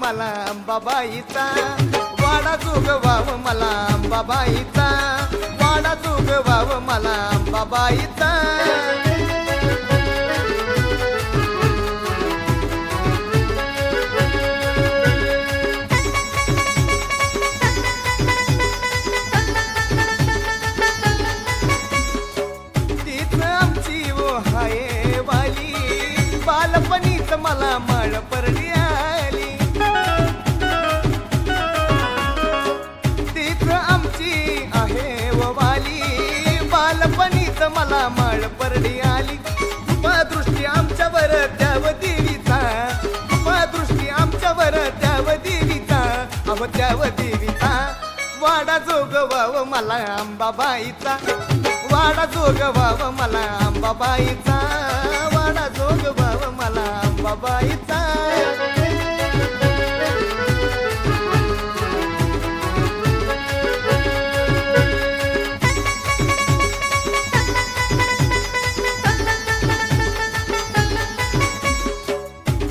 मला अंबाबाईचा. वाडा जोगवाव मला अंबाबाईचा. तू गवाव मला बाबाईचा माळ आली. दृष्टी आमच्यावर त्याव देवीचा. दृष्टी आमच्यावर त्याव देवीचा. अव त्याव देवीचा. वाडा जोगवाव मला आंबाबाईचा. वाडा जोगवाव मला आंबाबाईचा. वाडा जोगवाव मला आंबाबाईचा.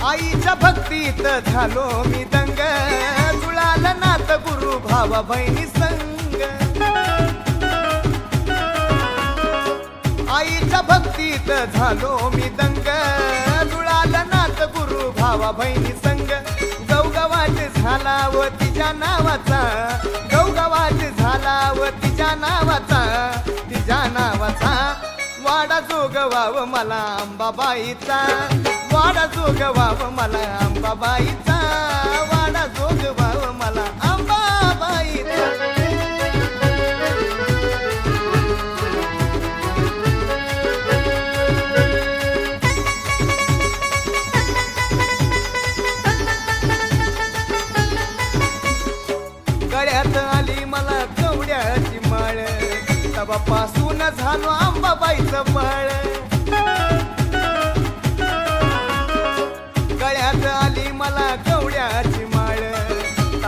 आईच्या भक्तीत झालो मी दंग. जुळाला नात गुरु भावा बहिणी संग. आईच्या भक्तीत झालो मी दंग. जुळाला नात गुरु भावा बहिणी संग. गौगवाच झाला व तिच्या नावाचा. गौगवाच झाला व तिच्या नावाचा. तिच्या नावाचा. वाडा जोगवाव मला अंबाबाईचा. वाडा जोगवाव मला अंबाबाईचा वाडा जोगवाव मला अंबाबाईचा गळ्यात आली मला कवड्याची माळ. तवापासून झालो अंबाबाईचं माळ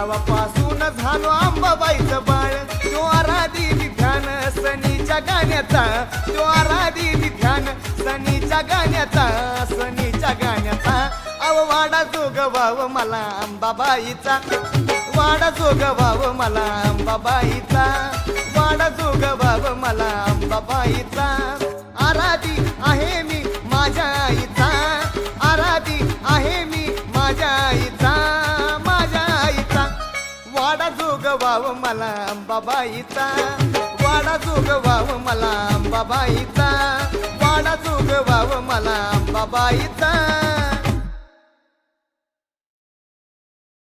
तेव्हापासून झालो आंबाबाईचं बाळ. तो आराधी विध्यान सनीच्या गाण्याचा. तो आराधी विध्यान सनीच्या गाण्याचा सनीच्या गाण्याचा. अव वाडा जोगवाव मला अंबाबाईचा वाडा जोगवाव मला अंबाबाईचा वाडा जोगवाव मला अंबाबाईचा आराधी आहे वाडा मला अंबाबाईचा. वाडा जोगवाव मला अंबाबाईचा. वाडा जोगवाव मला अंबाबाईचा.